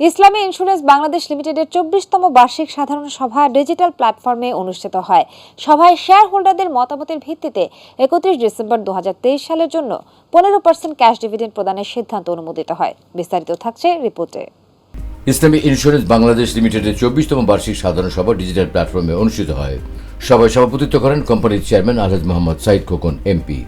ইসলামী insurance Bangladesh লিমিটেডের চব্বিশতম বার্ষিক সাধারণ সভা ডিজিটাল প্ল্যাটফর্মে অনুষ্ঠিত হয়। সভায় শেয়ার হোল্ডারদের মতামতের ভিত্তিতে একত্রিশ ডিসেম্বর দুহাজার তেইশ সালের জন্য পনেরো পার্সেন্ট ক্যাশ ডিভিডেন্ড প্রদানের সিদ্ধান্ত অনুমোদিত হয়। বিস্তারিত থাকছে রিপোর্টে। ইসলামী ইন্স্যুরেন্স বাংলাদেশ লিমিটেডের চব্বিশতম বার্ষিক সাধারণ সভা ডিজিটাল প্ল্যাটফর্মে অনুষ্ঠিত হয়। সভায় সভাপতিত্ব করেন কোম্পানির চেয়ারম্যান আলহাজ মোহাম্মদ সাইদ খোকন, এমপি।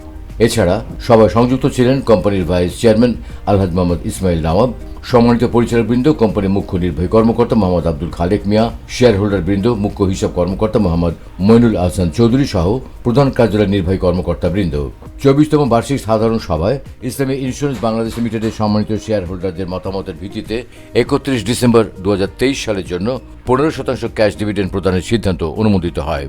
এছাড়া সভায় সংযুক্ত ছিলেন কোম্পানির ভাইস চেয়ারম্যান আলহাজ মোহাম্মদ ইসমাইল নওয়াব। সম্মানিত পরিচালকবৃন্দ, কোম্পানির মুখ্য নির্বাহী কর্মকর্তা মোহাম্মদ আব্দুল খালেক মিয়া শেয়ার হোল্ডার বৃন্দ মুখ্য হিসাব কর্মকর্তা মোহাম্মদ মইনুল আহসান চৌধুরী সহ প্রধান কার্যালয় নির্বাহী কর্মকর্তা বৃন্দ চব্বিশতম বার্ষিক সাধারণ সভায় ইসলামী ইন্স্যুরেন্স বাংলাদেশ লিমিটেডের সম্মানিত শেয়ার হোল্ডারদের মতামতের ভিত্তিতে একত্রিশ ডিসেম্বর দু হাজার তেইশ সালের জন্য পনেরো শতাংশ ক্যাশ ডিভিডেন্ড প্রদানের সিদ্ধান্ত অনুমোদিত হয়।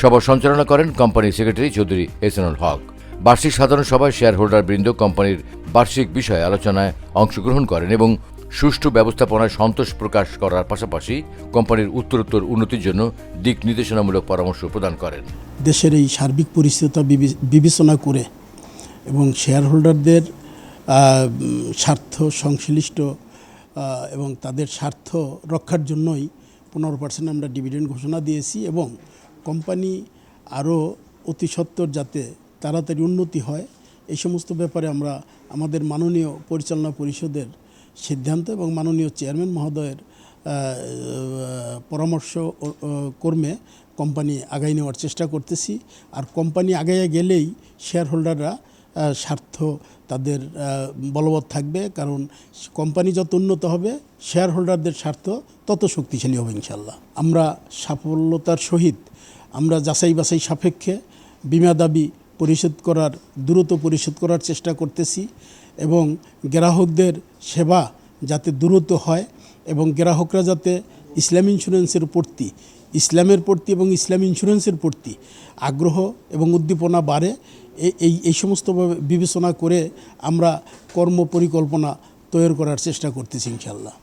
সভা সঞ্চালনা করেন কোম্পানির সেক্রেটারি চৌধুরী এসএনুল হক। বার্ষিক সাধারণ সভায় শেয়ার হোল্ডার বৃন্দ কোম্পানির বার্ষিক বিষয়ে আলোচনায় অংশগ্রহণ করেন এবং সুষ্ঠু ব্যবস্থাপনায় সন্তোষ প্রকাশ করার পাশাপাশি কোম্পানির উত্তরোত্তর উন্নতির জন্য দিক নির্দেশনামূলক পরামর্শ প্রদান করেন। দেশের এই সার্বিক পরিস্থিতি বিবেচনা করে এবং শেয়ার হোল্ডারদের স্বার্থ সংশ্লিষ্ট এবং তাদের স্বার্থ রক্ষার জন্যই পনেরো পার্সেন্ট আমরা ডিভিডেন্ড ঘোষণা দিয়েছি এবং কোম্পানি আরও অতি সত্বর যাতে তাড়াতাড়ি উন্নতি হয়, এই সমস্ত ব্যাপারে আমরা আমাদের মাননীয় পরিচালনা পরিষদের সিদ্ধান্ত এবং মাননীয় চেয়ারম্যান মহোদয়ের পরামর্শ কর্মে কোম্পানি আগাই নেওয়ার চেষ্টা করতেছি। আর কোম্পানি আগাইয়া গেলেই শেয়ার হোল্ডাররা স্বার্থ তাদের বলবৎ থাকবে। কারণ কোম্পানি যত উন্নত হবে শেয়ার হোল্ডারদের স্বার্থ তত শক্তিশালী হবে ইনশাল্লাহ আমরা সাফল্যতার সহিত, আমরা যাচাই বাছাই সাপেক্ষে বিমা দাবি পরিশোধ করার, দ্রুত পরিশোধ করার চেষ্টা করতেছি এবং গ্রাহকদের সেবা যাতে দ্রুত হয় এবং গ্রাহকরা যাতে ইসলাম ইন্স্যুরেন্সের প্রতি, ইসলামের প্রতি এবং ইসলাম ইন্স্যুরেন্সের প্রতি আগ্রহ এবং উদ্দীপনা বাড়ে এই এই সমস্ত বিবেচনা করে আমরা কর্ম পরিকল্পনা তৈরি করার চেষ্টা করতেছি ইনশাল্লাহ